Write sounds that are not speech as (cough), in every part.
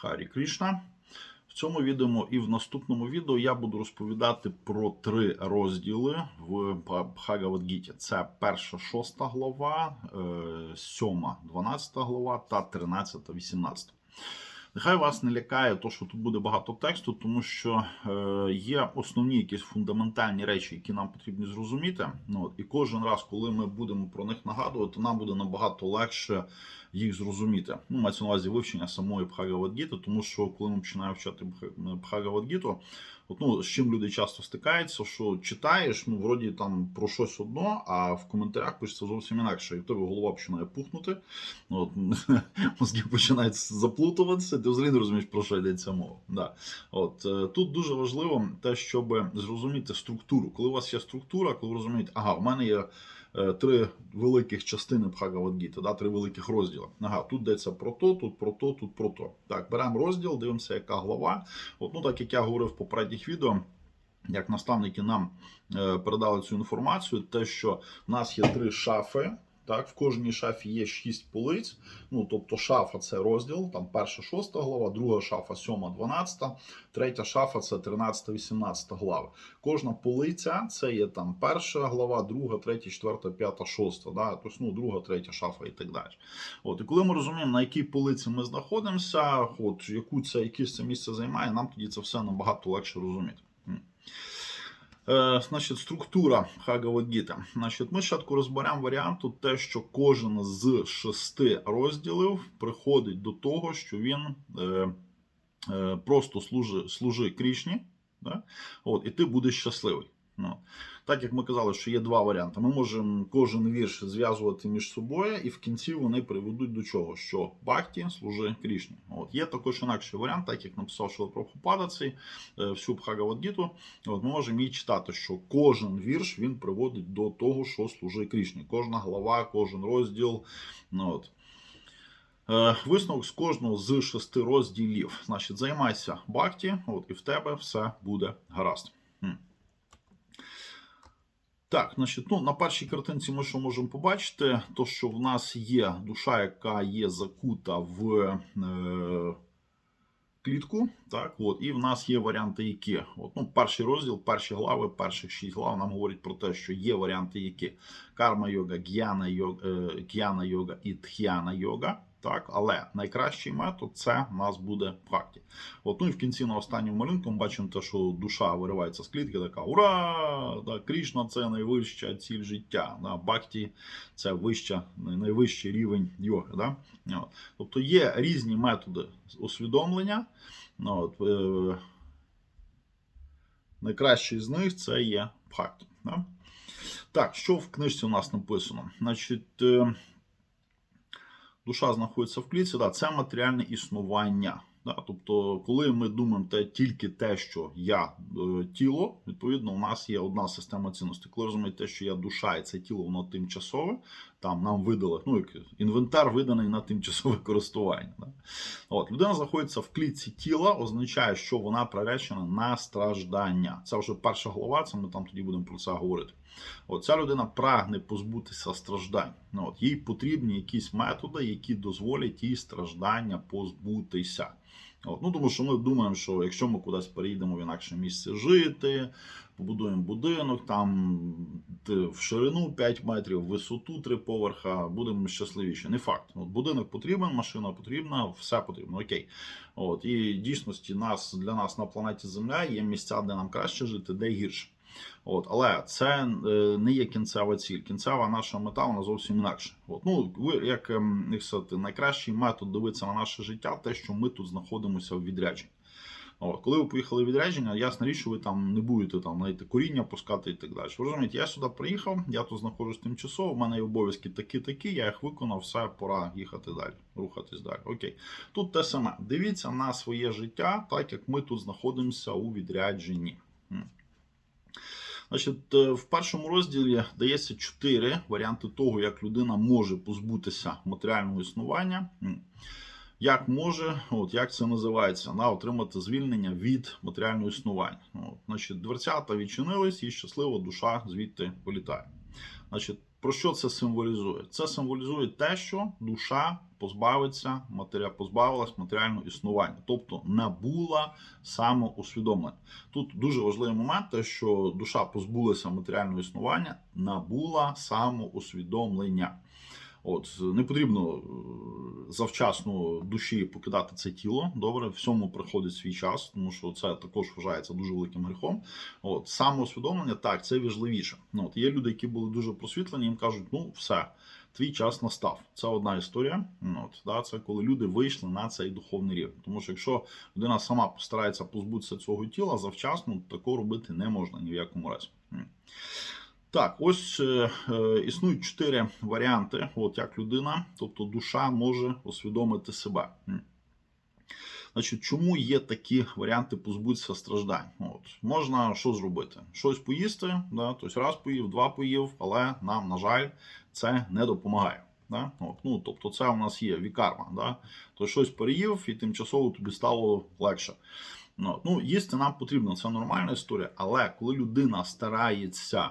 Харі Крішна. В цьому відео і в наступному відео я буду розповідати про три розділи в Бхагавадгіті. Це перша, шоста глава, е, сьома, дванадцята глава та тринадцята, вісімнадцята. Нехай вас не лякає, то, що тут буде багато тексту, тому що е, є основні якісь фундаментальні речі, які нам потрібно зрозуміти. Ну, і кожен раз, коли ми будемо про них нагадувати, нам буде набагато легше їх зрозуміти. Ну, мається на увазі вивчення самої Бхагавадгіти, тому що коли ми починаємо вчати Бхагавадгіту, от, ну, з чим люди часто стикаються, що читаєш, ну, вроді там про щось одно, а в коментарях пишеться зовсім інакше. І в тебе голова починає пухнути, от, (laughs) мозги починають заплутуватися, ти взагалі не розумієш, про що йдеться мова. Да. От, е, тут дуже важливо те, щоб зрозуміти структуру. Коли у вас є структура, коли ви розумієте, ага, в мене є е, три великих частини Бхагавадгіти, да, три великих розділи. Ага, тут йдеться про то, тут про то, тут про то. Так, беремо розділ, дивимося, яка глава. От, ну, так як я говорив в попередніх відео. Як наставники нам е, передали цю інформацію, те, що в нас є три шафи. Так, в кожній шафі є шість полиць. Ну, тобто, шафа це розділ, там перша, шоста глава, друга шафа, сьома, дванадцята, третя шафа це тринадцята, вісімнадцята глава. Кожна полиця це є там перша глава, друга, третя, четверта, п'ята, шоста. Да? Тобто, ну, друга, третя шафа і так далі. От, і коли ми розуміємо, на якій полиці ми знаходимося, от, яку це якесь це місце займає, нам тоді це все набагато легше розуміти. Е, Значить, структура Хагавадгіта. Значить, ми спочатку розберемо варіанту те, що кожен з шести розділів приходить до того, що він е, е, просто служи, служи Крішні, да? От, і ти будеш щасливий. Ну, так як ми казали, що є два варіанти. Ми можемо кожен вірш зв'язувати між собою, і в кінці вони приведуть до чого? Що Бхакті служи Крішні. От є також інакший варіант, так як написав Шила Прабхупада цей е, всю Бхагавадгіту. От ми можемо її читати, що кожен вірш він приводить до того, що служи Крішні. Кожна глава, кожен розділ. Ну, от. Е, Висновок з кожного з шести розділів. Значить, займайся бхакті, от і в тебе все буде гаразд. Так, значить, ну, на першій картинці ми що можемо побачити, то що в нас є душа, яка є закута в е, клітку. Так, от, і в нас є варіанти, які. От, ну, перший розділ, перші глави, перших шість глав нам говорять про те, що є варіанти, які карма йога, г'яна йога, е, йога і тх'яна йога. Так, але найкращий метод це в нас буде практі. От, ну і в кінці на останньому малюнку ми бачимо те, що душа виривається з клітки, така ура! Да, Крішна це найвища ціль життя. Да, Бхакті це вища, найвищий рівень йоги. Да? От. Тобто є різні методи усвідомлення. Ну, от, е, найкращий з них це є бхакті. Да? Так, що в книжці у нас написано? Значить. Душа знаходиться в клітці, да, це матеріальне існування. Да, Тобто, коли ми думаємо те, тільки те, що я е, тіло, відповідно, у нас є одна система цінностей. Коли розумієте, що я душа і це тіло, воно тимчасове, там нам видали ну, інвентар виданий на тимчасове користування. Да? От, Людина знаходиться в клітці тіла, означає, що вона приречена на страждання. Це вже перша глава, це ми там тоді будемо про це говорити. От, Ця людина прагне позбутися страждань. Ну, от, Їй потрібні якісь методи, які дозволять їй страждання позбутися. От, ну, Тому що ми думаємо, що якщо ми кудись переїдемо в інакше місце жити, побудуємо будинок, там в ширину 5 метрів, в висоту 3 поверха, будемо щасливіші. Не факт. От, Будинок потрібен, машина потрібна, все потрібно. Окей. От, І дійсності нас, для нас на планеті Земля є місця, де нам краще жити, де гірше. От, Але це е, не є кінцева ціль. Кінцева наша мета вона зовсім інакша. От, ну, ви, як, ем, як сказати, найкращий метод дивитися на наше життя, те, що ми тут знаходимося в відрядженні. От, коли ви поїхали в відрядження, ясна річ, що ви там не будете там знаєте, коріння пускати і так далі. Ви розумієте, я сюди приїхав, я тут знаходжусь тимчасово, в мене є обов'язки такі-такі, я їх виконав, все, пора їхати далі, рухатись далі. Окей. Тут те саме. Дивіться на своє життя, так як ми тут знаходимося у відрядженні. Значить, е, в першому розділі дається чотири варіанти того, як людина може позбутися матеріального існування. Як може, от як це називається, на отримати звільнення від матеріального існування. От, значить, Дверцята відчинились і щаслива душа звідти політає. Значить, Про що це символізує? Це символізує те, що душа позбавиться матеря позбавилась матеріального існування, тобто набула самоусвідомлення. Тут дуже важливий момент, те, що душа позбулася матеріального існування, набула самоусвідомлення. От не потрібно е, завчасно душі покидати це тіло. Добре, всьому приходить свій час, тому що це також вважається дуже великим гріхом. От самоусвідомлення, так, це важливіше. Ну, от є люди, які були дуже просвітлені, їм кажуть, ну все, твій час настав. Це одна історія. Ну, От, да, це коли люди вийшли на цей духовний рівень. Тому що якщо людина сама постарається позбутися цього тіла, завчасно такого робити не можна ні в якому разі. Так, ось е, е, існують чотири варіанти, от як людина, тобто душа може усвідомити себе. Значить, чому є такі варіанти позбутися страждань? От, можна що зробити? Щось поїсти, да, тобто раз поїв, два поїв, але нам, на жаль, це не допомагає. Да? От, ну, тобто це у нас є вікарма. Да? То щось переїв і тимчасово тобі стало легше. Ну, ну, їсти нам потрібно, це нормальна історія, але коли людина старається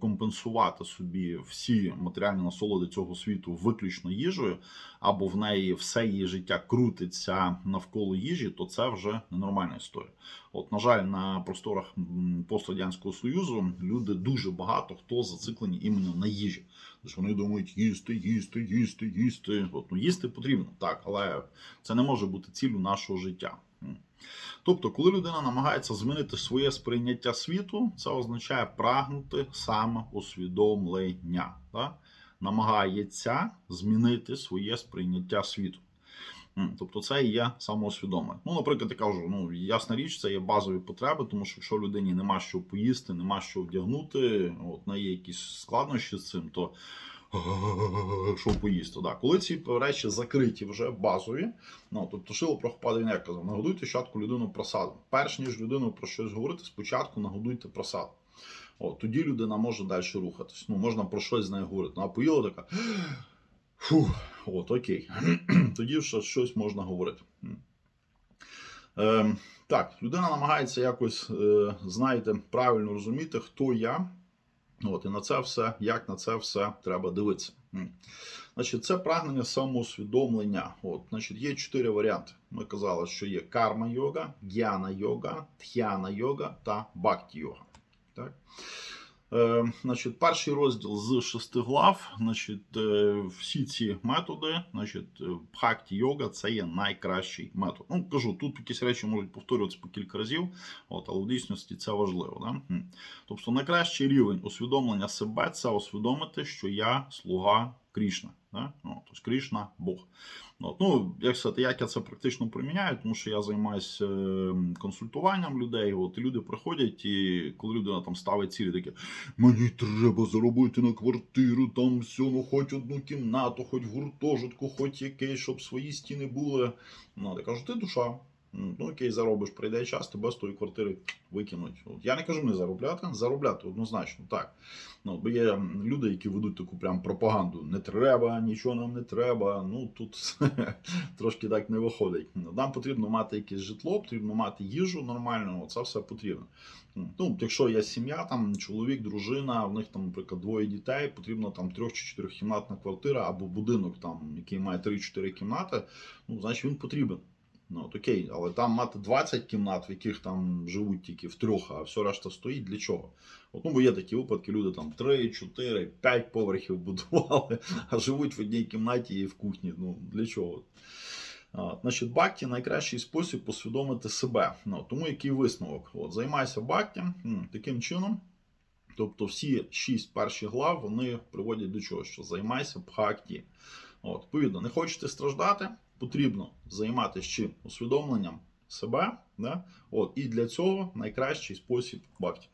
компенсувати собі всі матеріальні насолоди цього світу виключно їжею, або в неї все її життя крутиться навколо їжі, то це вже ненормальна історія. От, на жаль, на просторах пострадянського союзу люди дуже багато хто зациклені іменно на їжі. Тобто вони думають їсти, їсти, їсти, їсти. От, ну, їсти потрібно, так, але це не може бути ціллю нашого життя. Тобто, коли людина намагається змінити своє сприйняття світу, це означає прагнути самоусвідомлення. Да? Намагається змінити своє сприйняття світу. Тобто це і є самоусвідомлення. Ну, наприклад, я кажу, ну ясна річ, це є базові потреби, тому що якщо людині нема що поїсти, нема що вдягнути, от на є якісь складнощі з цим, то (laughs) що поїсти. Да. Коли ці речі закриті вже базові, ну тобто Шило Прохопада він як казав, нагодуйте спочатку людину просадом. Перш ніж людину про щось говорити, спочатку нагодуйте просадом. От, тоді людина може далі рухатись. Ну, можна про щось з нею говорити. Ну, а поїла така. (gasps) Фух, от, окей. (clears throat) Тоді вже щось можна говорити. Е, так, людина намагається якось, е, знаєте, правильно розуміти, хто я. От, і на це все, як на це все треба дивитися. Значить, це прагнення самоусвідомлення. От, значить, є чотири варіанти. Ми казали, що є карма йога, гьяна йога, тхяна йога та бхакті йога. Так? Е, значить, перший розділ з шести глав. Значить, е, всі ці методи, значить, хакті йога це є найкращий метод. Ну, кажу, тут якісь речі можуть повторюватися по кілька разів, от, але в дійсності це важливо. Да? Тобто, найкращий рівень усвідомлення себе це усвідомити, що я слуга Крішна. Да? Ну, тобто Крішна Бог. От, ну, як сказати, як я це практично приміняю, тому що я займаюся е, консультуванням людей. От і люди приходять, і коли людина там ставить цілі, такі мені треба заробити на квартиру, там все, ну хоч одну кімнату, хоч гуртожитку, хоч якесь, щоб свої стіни були. Ну, я кажу, ти душа. Ну, окей, заробиш, прийде час, тебе з тої квартири викинуть. От, я не кажу не заробляти, заробляти однозначно, так. Ну, бо є люди, які ведуть таку прям пропаганду. Не треба, нічого нам не треба. Ну тут (laughs) трошки так не виходить. Нам потрібно мати якесь житло, потрібно мати їжу нормальну, це все потрібно. Ну, якщо є сім'я, там чоловік, дружина, в них там, наприклад, двоє дітей, потрібна там трьох чи чотирьохкімнатна квартира або будинок, там, який має 3-4 кімнати, ну, значить він потрібен. Ну, от окей, але там мати 20 кімнат, в яких там живуть тільки в трьох, а все решта стоїть для чого? От, ну, бо є такі випадки, люди там 3, 4, 5 поверхів (laughs) будували, а живуть в одній кімнаті і в кухні. Ну, для чого? А, Значить, бакті найкращий спосіб усвідомити себе. Ну, тому який висновок? От, займайся бакті таким чином. Тобто всі шість перших глав вони приводять до чого? Що займайся бхакті. От, відповідно, не хочете страждати, потрібно займатися чим? Усвідомленням себе. Да? От, і для цього найкращий спосіб бхакті.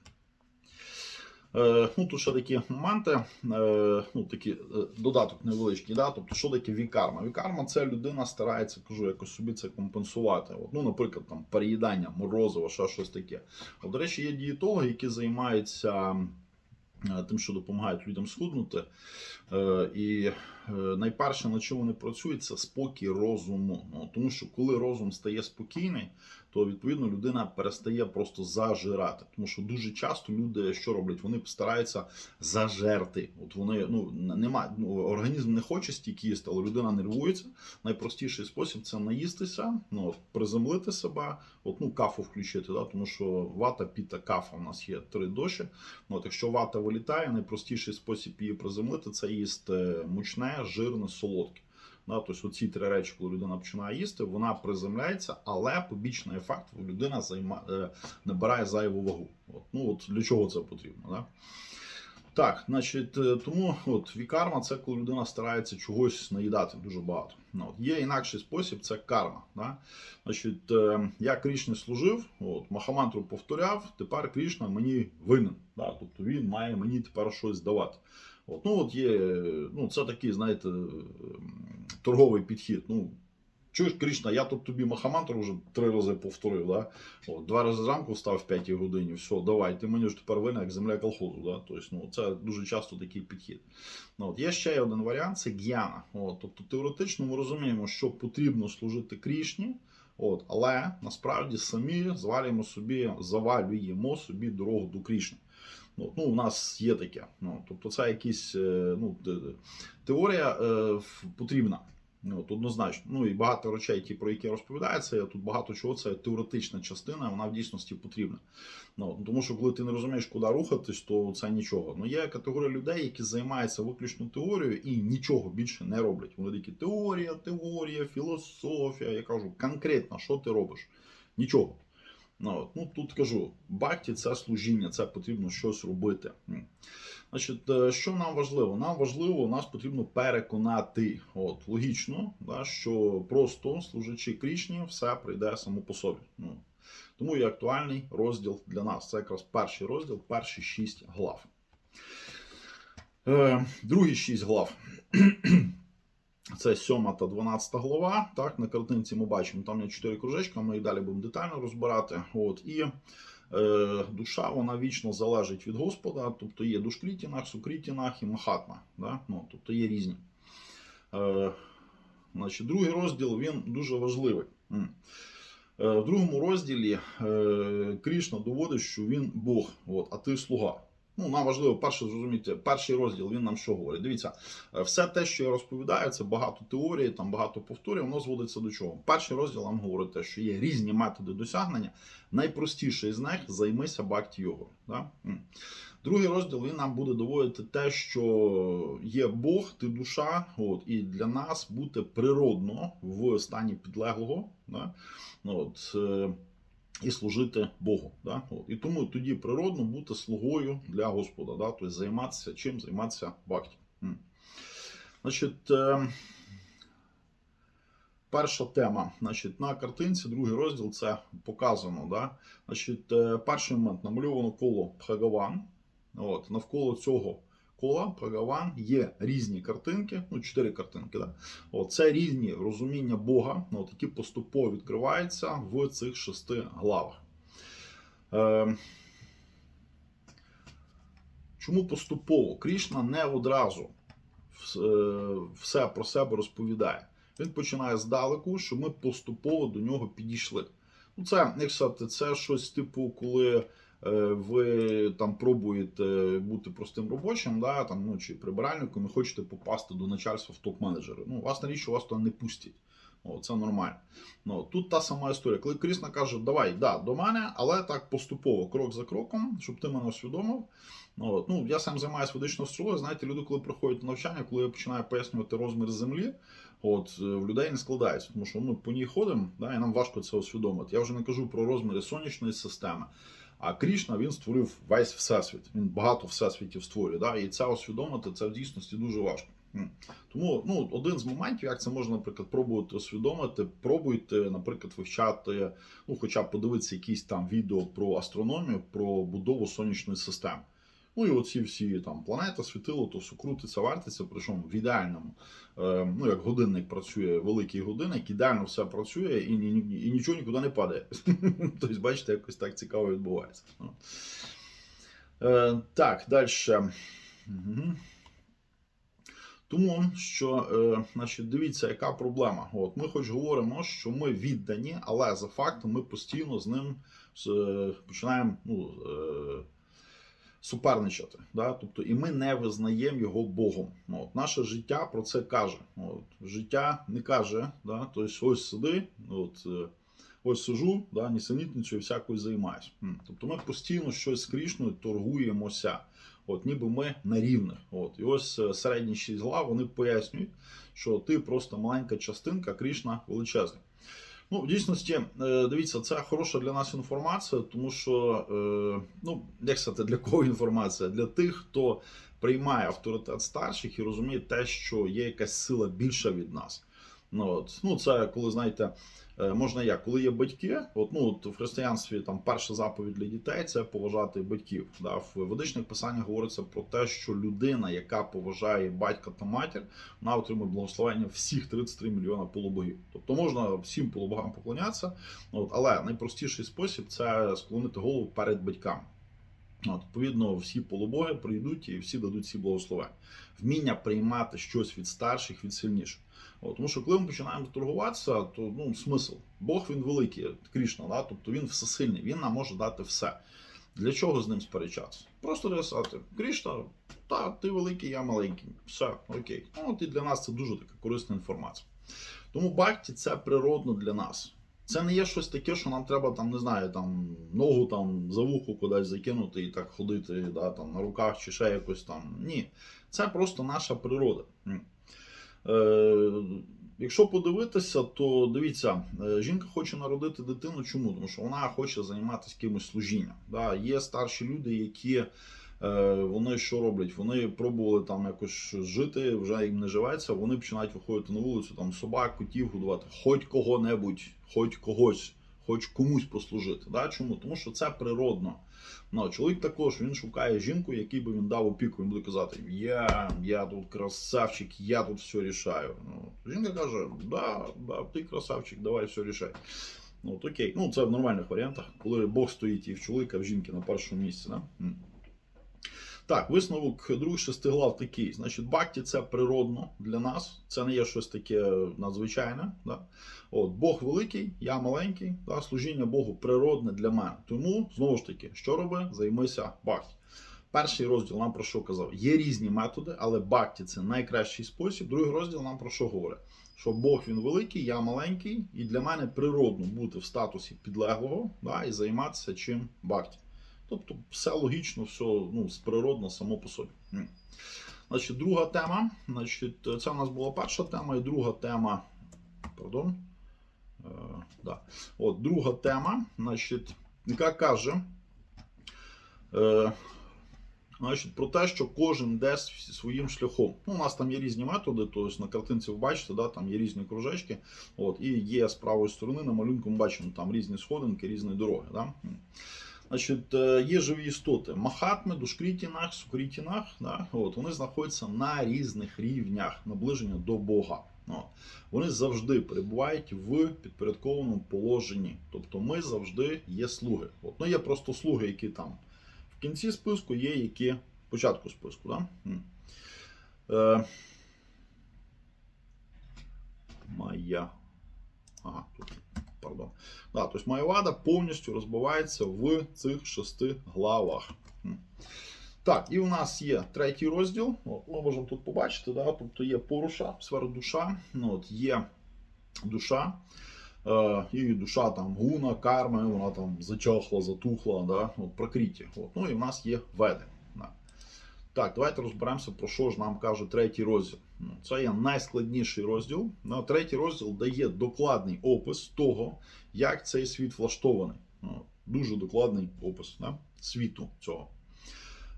Е, ну, тут ще такі моменти, е, ну, такі, е, додаток невеличкий. Да? Тобто, що таке вікарма? Вікарма це людина старається, кажу, якось собі це компенсувати. От, ну, наприклад, там, переїдання, морозиво, ще щось таке. От, до речі, є дієтологи, які займаються тим, що допомагають людям схуднути. Е, і е, найперше, на чому вони працюють, це спокій розуму. Ну, тому що коли розум стає спокійний, то відповідно людина перестає просто зажирати. Тому що дуже часто люди що роблять? Вони стараються зажерти. От вони ну нема, ну, організм не хоче стільки їсти, але людина нервується. Найпростіший спосіб це наїстися, ну приземлити себе, от ну кафу включити, да, тому що вата, піта, кафа у нас є три доші. Ну, от, якщо вата вилітає, найпростіший спосіб її приземлити це їсти мучне, жирне, солодке. Тобто оці три речі, коли людина починає їсти, вона приземляється, але побічний ефект людина займа, е, набирає зайву вагу. От, ну от для чого це потрібно? Да? Так, значить, е, тому от вікарма це коли людина старається чогось наїдати дуже багато. Ну, от, є інакший спосіб, це карма. Да? Значить, е, я Крішні служив, от, Махамантру повторяв, тепер Крішна мені винен. Да? Тобто він має мені тепер щось давати. От, ну, от є, ну, це такий, знаєте, ем, торговий підхід. Ну, чуєш, Крішна, я тут тобі Махамантру вже три рази повторив. Да? От, два рази зранку встав в п'ятій годині, все, давай, ти мені ж тепер винен, як земля колхозу. Да? Тобто, ну, це дуже часто такий підхід. Ну, от, є ще один варіант це г'яна. Тобто, теоретично ми розуміємо, що потрібно служити Крішні. От, але насправді самі звалюємо собі, завалюємо собі дорогу до Крішни. Ну, ну, у нас є таке. Ну, тобто, це якісь е, ну, теорія е, потрібна. Ну, от, однозначно. Ну і багато речей, ті, про які розповідається, тут багато чого це теоретична частина, вона в дійсності потрібна. Ну, тому що коли ти не розумієш, куди рухатись, то це нічого. Ну є категорія людей, які займаються виключно теорією і нічого більше не роблять. Вони такі теорія, теорія, філософія. Я кажу, конкретно, що ти робиш? Нічого. Ну, ну тут кажу, бакті це служіння, це потрібно щось робити. Значить, е, що нам важливо? Нам важливо, нас потрібно переконати. От, логічно, да, що просто служачи Крішні, все прийде само по собі. Ну, тому є актуальний розділ для нас. Це якраз перший розділ, перші шість глав. Е, другі шість глав. Це 7 та 12 глава. Так, на картинці ми бачимо, там є 4 кружечка, ми їх далі будемо детально розбирати. От, і е, душа вона вічно залежить від Господа, тобто є душкрітінах, сукрітінах і махатма. Да? Ну, тобто є різні. Е, значить, другий розділ він дуже важливий. Е, в другому розділі е, Крішна доводить, що він Бог, от, а ти слуга. Ну, нам важливо перше зрозуміти, перший розділ він нам що говорить. Дивіться, е, все те, що я розповідаю, це багато теорії, там багато повторів, воно зводиться до чого. Перший розділ нам говорить те, що є різні методи досягнення. Найпростіший з них займися бакті його. Да? Другий розділ він нам буде доводити те, що є Бог, ти душа, от, і для нас бути природно в стані підлеглого. Да? От, е, і служити Богу. Да? От. І тому тоді природно бути слугою для Господа, да? тобто займатися чим? Займатися бакті. Значить, е, перша тема. Значить, на картинці, другий розділ, це показано. Да? Значить, е, перший момент намальовано коло Пхагаван. От, навколо цього кола Пхагаван є різні картинки, ну, чотири картинки. Да? От, це різні розуміння Бога, ну, от, які поступово відкриваються в цих шести главах. Е, чому поступово? Крішна не одразу е, все про себе розповідає. Він починає здалеку, що ми поступово до нього підійшли. Ну, це, як сказати, це щось типу, коли ви там пробуєте бути простим робочим, да, там, ну, чи прибиральником і хочете попасти до начальства в топ-менеджери. Ну, вас на річ, вас туди не пустять. О, це нормально. Ну, тут та сама історія. Коли Крісна каже, давай, да, до мене, але так поступово, крок за кроком, щоб ти мене усвідомив. Ну, от, ну, я сам займаюся ведичною астрологією. Знаєте, люди, коли приходять на навчання, коли я починаю пояснювати розмір землі, от, е, в людей не складається, тому що ми по ній ходимо, да, і нам важко це усвідомити. Я вже не кажу про розміри сонячної системи. А Крішна він створив весь всесвіт. Він багато всесвітів створює. Да? І це усвідомити це в дійсності дуже важко. Тому ну, один з моментів, як це можна, наприклад, пробувати усвідомити, пробуйте, наприклад, вивчати, ну, хоча б подивитися якісь там відео про астрономію, про будову сонячної системи. Ну і оці всі там планети, світило, то все крутиться, вертиться, причому в ідеальному. Е, ну, як годинник працює, великий годинник, ідеально все працює і, ні- і нічого нікуди не падає. (laughs) тобто, бачите, якось так цікаво відбувається. Ну. Е, так, далі. Тому що, е, значить, дивіться, яка проблема. От ми хоч говоримо, що ми віддані, але за фактом ми постійно з ним е, починаємо ну, е, суперничати. Да? Тобто, і ми не визнаємо його Богом. Ну, От, наше життя про це каже. От, життя не каже, да? тобто ось сиди, от, е, ось сижу, да? нісенітницею всякою займаюсь. Тобто ми постійно щось з Крішною торгуємося. От ніби ми на рівних. От і ось е, середні шість глав вони пояснюють, що ти просто маленька частинка, Крішна величезна. Ну, в дійсності, е, дивіться, це хороша для нас інформація, тому що, е, ну, як сказати, для кого інформація? Для тих, хто приймає авторитет старших і розуміє те, що є якась сила більша від нас. Ну, от. ну це коли знаєте, е, можна як, коли є батьки, от, ну, от в християнстві там перша заповідь для дітей це поважати батьків. Да? В ведичних писаннях говориться про те, що людина, яка поважає батька та матір, вона отримує благословення всіх 33 мільйона полубогів. Тобто можна всім полубогам поклонятися, от, але найпростіший спосіб це склонити голову перед батьками. От, відповідно, всі полубоги прийдуть і всі дадуть ці благословення. Вміння приймати щось від старших, від сильніших. От, тому що коли ми починаємо торгуватися, то ну, смисл. Бог він великий, Крішна, да? тобто він всесильний, він нам може дати все. Для чого з ним сперечатися? Просто сказати, Крішна, та, ти великий, я маленький. Все, окей. Ну, от і для нас це дуже така корисна інформація. Тому бхакті це природно для нас. Це не є щось таке, що нам треба там, не знаю, там ногу там за вухо кудись закинути і так ходити, да, там на руках чи ще якось там. Ні. Це просто наша природа. Е, якщо подивитися, то дивіться, е, жінка хоче народити дитину. Чому? Тому що вона хоче займатися кимось служінням. Да? Є старші люди, які вони що роблять? Вони пробували там якось жити, вже їм не живеться. Вони починають виходити на вулицю, там собак, котів годувати, хоч кого-небудь, хоч когось, хоч комусь послужити. Да? Чому? Тому що це природно. Ну, чоловік також він шукає жінку, якій би він дав опіку. Він буде казати: Я, я тут красавчик, я тут все рішаю. Ну, жінка каже: Да, да, ти красавчик, давай все рішай. Ну, от окей. Ну, це в нормальних варіантах, коли Бог стоїть і в чоловіка, в жінки на першому місці. Да? Так, висновок других шести глав такий. Значить, бакті це природно для нас. Це не є щось таке надзвичайне. Да? От, Бог великий, я маленький, да? служіння Богу природне для мене. Тому, знову ж таки, що роби? Займися бакті. Перший розділ нам про що казав? Є різні методи, але бакті це найкращий спосіб. Другий розділ нам про що говорить? Що Бог він великий, я маленький, і для мене природно бути в статусі підлеглого да, і займатися чим бакті. Тобто все логічно, все ну, природно само по собі. Значить, друга тема. Значить, це у нас була перша тема, і друга тема. Пардон. Е, да. От, друга тема, значить, яка каже. Е, Значить, про те, що кожен йде своїм шляхом. Ну, у нас там є різні методи, тобто на картинці ви бачите, да, там є різні кружечки. От, і є з правої сторони на малюнку ми бачимо там різні сходинки, різні дороги. Да? Значить, е, є живі істоти. Махатми, душкрітінах, сукрітінах, да, от, вони знаходяться на різних рівнях наближення до Бога. От. Вони завжди перебувають в підпорядкованому положенні. Тобто ми завжди є слуги. От. Ну, є просто слуги, які там в кінці списку, є які в початку списку. Да? Е, Моя. Ага, тут пардон. Да, тобто Майовада повністю розбивається в цих шести главах. Так, і у нас є третій розділ. От, ми можемо тут побачити, да, тобто є поруша, сфера душа, ну, от, є душа. Е, і душа там гуна, карми, вона там зачахла, затухла, да, от, прокриті. От, ну і в нас є веди. Так, давайте розберемося, про що ж нам каже третій розділ. Ну, Це є найскладніший розділ. Ну, третій розділ дає докладний опис того, як цей світ влаштований. Ну, Дуже докладний опис да, світу цього.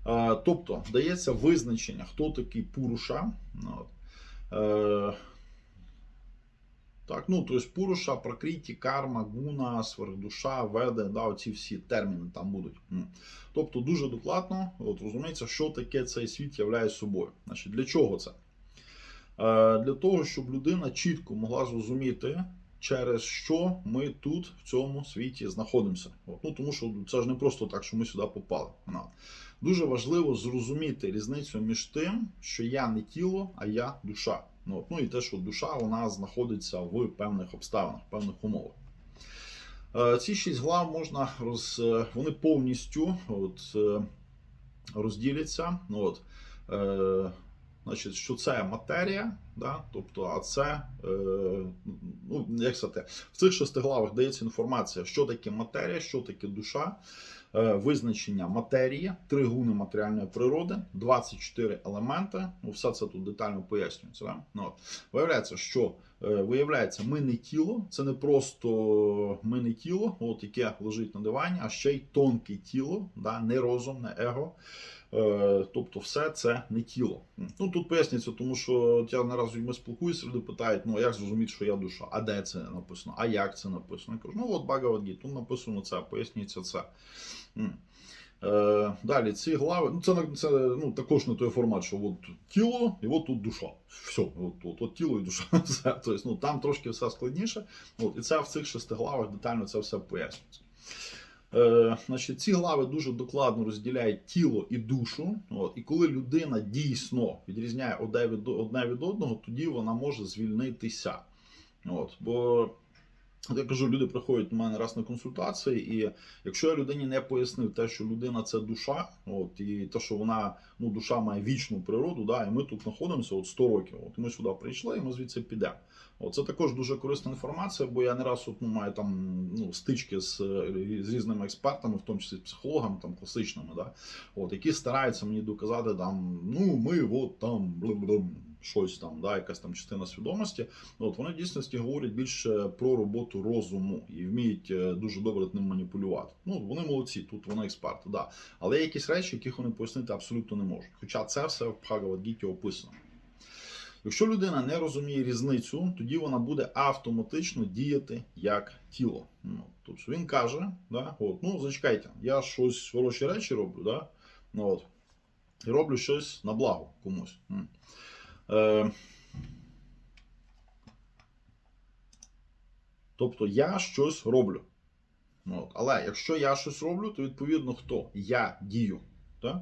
Е, тобто дається визначення, хто такий Пуруша. Так, ну, тобто Пуруша, Прокриті, карма, гуна, сверхдуша, веде, да, оці всі терміни там будуть. Тобто дуже докладно от, розуміється, що таке цей світ являє собою. Значить, Для чого це? Е, Для того, щоб людина чітко могла зрозуміти, через що ми тут в цьому світі знаходимося. От. Ну, тому що це ж не просто так, що ми сюди попали. Дуже важливо зрозуміти різницю між тим, що я не тіло, а я душа. Ну, от. ну і те, що душа вона знаходиться в певних обставинах, певних умовах. Е, Ці шість глав можна роз... е, вони повністю от, е, розділяться. Ну, от, е, значить, що це матерія, да? тобто, а це, е, ну, як сказати, в цих шести главах дається інформація, що таке матерія, що таке душа, визначення матерії, три гуни матеріальної природи, 24 елементи. Ну, все це тут детально пояснюється. Да? Ну. Виявляється, що е, виявляється, ми не тіло, це не просто ми не тіло, от яке лежить на дивані, а ще й тонке тіло, да? не розум, не его. Е, Тобто, все це не тіло. Ну тут пояснюється, тому що я не раз людьми спілкуюся, люди питають, ну як зрозуміти, що я душа? А де це написано? А як це написано? Я кажу, ну от Багавадгіт, тут написано це, пояснюється це. Е, далі ці глави, ну це, це ну, також не той формат, що от тіло і от тут душа. Все, от, от, от тіло і душа. (laughs) Все. Тобто, ну, там трошки все складніше. От, і це в цих шести главах детально це все пояснюється. Е, значить, ці глави дуже докладно розділяють тіло і душу. От, і коли людина дійсно відрізняє одне від, одне від одного, тоді вона може звільнитися. От, бо я кажу, люди приходять до мене раз на консультації, і якщо я людині не пояснив те, що людина це душа, от і те, що вона ну душа має вічну природу, да, і ми тут знаходимося от 100 років. От ми сюди прийшли, і ми звідси підемо. От це також дуже корисна інформація, бо я не раз от, ну, маю там ну, стички з, з різними експертами, в тому числі з психологами, там класичними, да, от, які стараються мені доказати, там, ну ми от там бла-бла-бла, щось там, да, якась там частина свідомості. От вони в дійсності говорять більше про роботу розуму і вміють е, дуже добре ним маніпулювати. Ну вони молодці, тут вони експерти, да. Але є якісь речі, яких вони пояснити абсолютно не можуть. Хоча це все в Бхагавадгіті описано. Якщо людина не розуміє різницю, тоді вона буде автоматично діяти як тіло. Ну, тобто він каже, да, от, ну зачекайте, я щось хороші речі роблю, да, ну, от, і роблю щось на благо комусь. Е, тобто я щось роблю. Ну, От. Але якщо я щось роблю, то відповідно хто? Я дію. Так?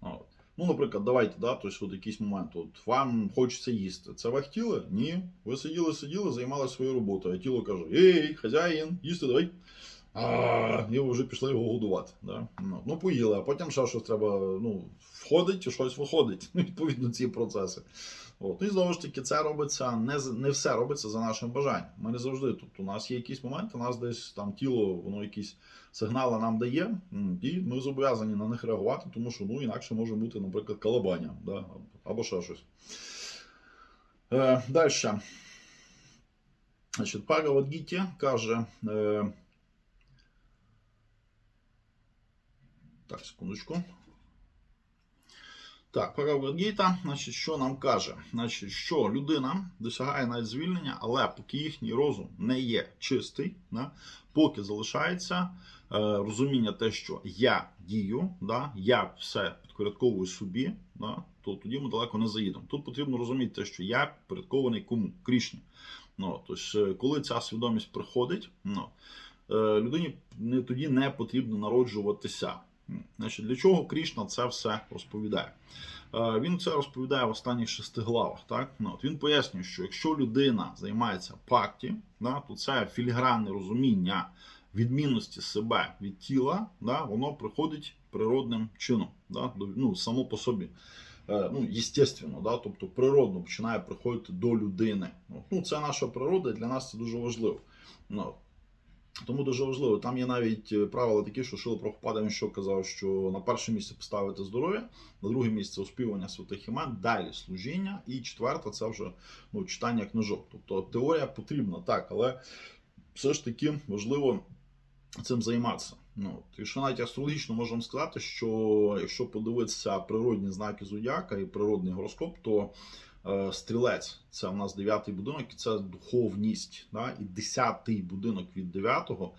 От. Ну, наприклад, давайте, да, тобто, от якийсь момент, от вам хочеться їсти. Це ви хотіли? Ні. Ви сиділи, сиділи, займалися своєю роботою. А тіло каже: Ей, хазяїн, їсти давай. А, і ви вже пішли його годувати. Да? Ну, ну, поїли, а потім ще щось треба, ну, входить і щось виходить. Ну, (laughs) відповідно, ці процеси. От. І знову ж таки, це робиться не, не все робиться за нашим бажанням. Ми не завжди тут. У нас є якісь моменти, у нас десь там тіло, воно якісь сигнали нам дає, і ми зобов'язані на них реагувати, тому що ну, інакше може бути, наприклад, колебання, да? або ще щось. Е, Далі. Значить, Бхагавадгіті каже. Е, так, секундочку. Так, Бхагавадгіта, значить, що нам каже? Значить, що людина досягає навіть звільнення, але поки їхній розум не є чистий, да, поки залишається е, розуміння те, що я дію, да, я все підпорядковую собі, да, то тоді ми далеко не заїдемо. Тут потрібно розуміти те, що я підпорядкований кому? Крішні. Ну, тобто, коли ця свідомість приходить, ну, е, людині тоді не потрібно народжуватися. Значить, для чого Крішна це все розповідає? Е, Він це розповідає в останніх шести главах. Так? Ну, от він пояснює, що якщо людина займається пакті, да, то це філігранне розуміння відмінності себе від тіла, да, воно приходить природним чином, да, ну, само по собі. Е, Ну, естественно, да, тобто природно починає приходити до людини. Ну, це наша природа, і для нас це дуже важливо. Тому дуже важливо. Там є навіть е, правила такі, що Шила Прабхупада він що казав, що на перше місце поставити здоров'я, на друге місце оспівання святих імен, далі служіння, і четверте це вже ну, читання книжок. Тобто теорія потрібна, так, але все ж таки важливо цим займатися. Ну, якщо навіть астрологічно можемо сказати, що якщо подивитися природні знаки зодіака і природний гороскоп, то стрілець це у нас дев'ятий будинок, і це духовність. Да? І десятий будинок від дев'ятого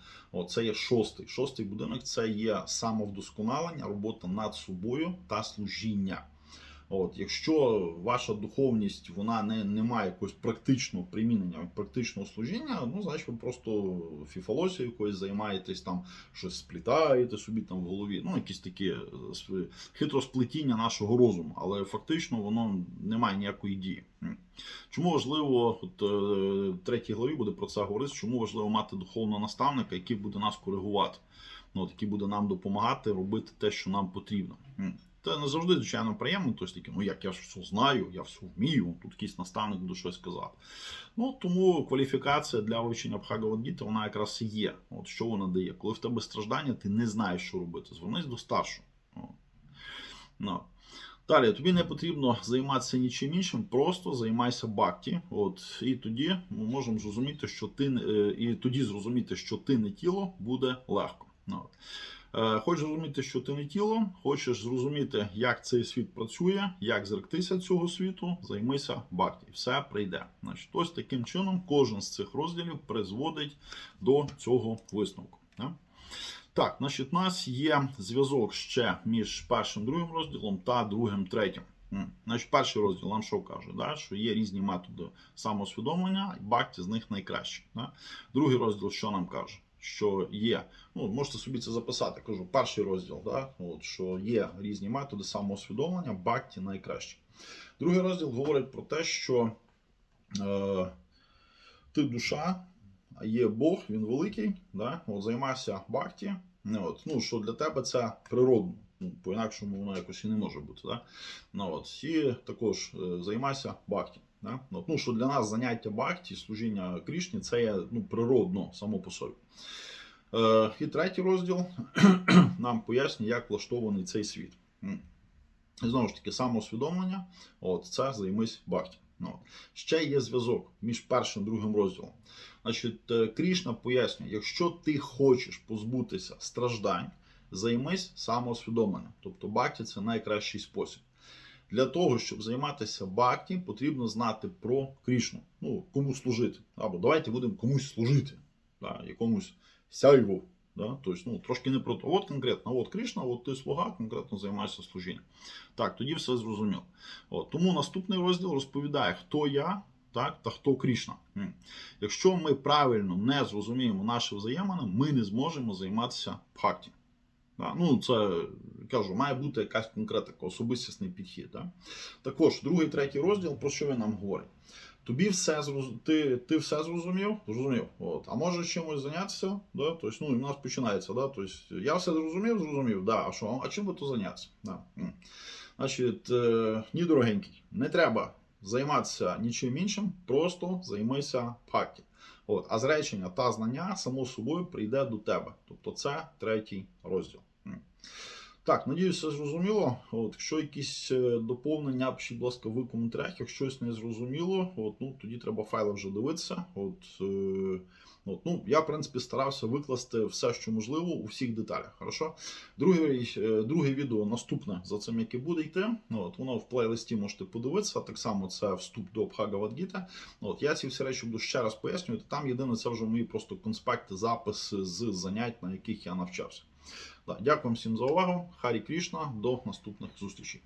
це є шостий. Шостий будинок це є самовдосконалення, робота над собою та служіння. От, якщо ваша духовність вона не, не має якогось практичного примінення, практичного служіння, ну значить ви просто фіфолосією якоюсь займаєтесь там, щось сплітаєте собі там в голові. Ну, якісь такі е, сп- хитросплетіння нашого розуму, але фактично воно не має ніякої дії. Чому важливо, от е, в третій главі буде про це говорити, чому важливо мати духовного наставника, який буде нас коригувати, ну, от, який буде нам допомагати робити те, що нам потрібно. Це не завжди, звичайно, приємно, тобто таке, ну як я ж все знаю, я все вмію, тут якийсь наставник буде щось казати. Ну тому кваліфікація для вивчення Бхагавадгіти, вона якраз і є. От що вона дає. Коли в тебе страждання, ти не знаєш, що робити. Звернись до старшого. Ну. Далі, тобі не потрібно займатися нічим іншим, просто займайся бхакті. От, і тоді ми можемо зрозуміти, що ти е, і тоді зрозуміти, що ти не тіло, буде легко. От. Е, Хочеш зрозуміти, що ти не тіло, хочеш зрозуміти, як цей світ працює, як зректися цього світу, займися бхакті. Все прийде. Значить, ось таким чином кожен з цих розділів призводить до цього висновку. Так, значить, у нас є зв'язок ще між першим другим розділом та другим третім. Значить, перший розділ нам що каже, да? що є різні методи самоусвідомлення, і бхакті з них найкращі. Да? Другий розділ що нам каже? Що є, ну можете собі це записати. Кажу, перший розділ, да? От, що є різні методи самоусвідомлення, бхакті найкраще. Другий розділ говорить про те, що е, ти душа, є Бог, він великий, да? от, займайся бхакті, ну, от, ну, що для тебе це природно. Ну, по-інакшому воно якось і не може бути. Да? Ну, от, і також е, займайся бхакті. Да? Ну, що для нас заняття бхакті, служіння Крішні, це є ну, природно само по собі. Е, і третій розділ (clears throat) нам пояснює, як влаштований цей світ. І знову ж таки, самоусвідомлення, от це займись бхакті. Ну, от. Ще є зв'язок між першим і другим розділом. Значить, е, Крішна пояснює, якщо ти хочеш позбутися страждань, займись самоусвідомленням. Тобто бхакті – це найкращий спосіб. Для того, щоб займатися бхакті, потрібно знати про Крішну. Ну, кому служити. Або давайте будемо комусь служити, да, якомусь сяйву. Да? Тобто, ну, трошки не про то. От конкретно, от Кришна, от ти слуга, конкретно займаєшся служінням. Так, тоді все зрозуміло. От, тому наступний розділ розповідає, хто я, так, та хто Крішна. Якщо ми правильно не зрозуміємо наші взаємини, ми не зможемо займатися бхакті. Да? Ну, це кажу, має бути якась конкретика, особистісний підхід. Да? Також другий, третій розділ, про що він нам говорить? Тобі все ти, ти все зрозумів? Зрозумів. От. А може чимось зайнятися? Да? Тобто, ну, в нас починається. Да? Тобто, я все зрозумів, зрозумів, да. а що? А чим би то зайнятися? Да. Значить, е, ні, дорогенький, не треба займатися нічим іншим, просто займися бхакті. От, а зречення та знання само собою прийде до тебе. Тобто це третій розділ. Так, надіюся, зрозуміло. От, якщо якісь е, доповнення, пишіть, будь ласка, в коментарях. Якщо щось не зрозуміло, от, ну, тоді треба файли вже дивитися. От, е, от, ну, я, в принципі, старався викласти все, що можливо, у всіх деталях. Хорошо? Друге, друге відео наступне за цим, яке буде йти. От, воно в плейлисті можете подивитися. Так само це вступ до Бхагавадгіти. От, я ці всі речі буду ще раз пояснювати. Там єдине, це вже мої просто конспекти, записи з занять, на яких я навчався. Да, дякую всім за увагу. Харі Крішна. До наступних зустрічей.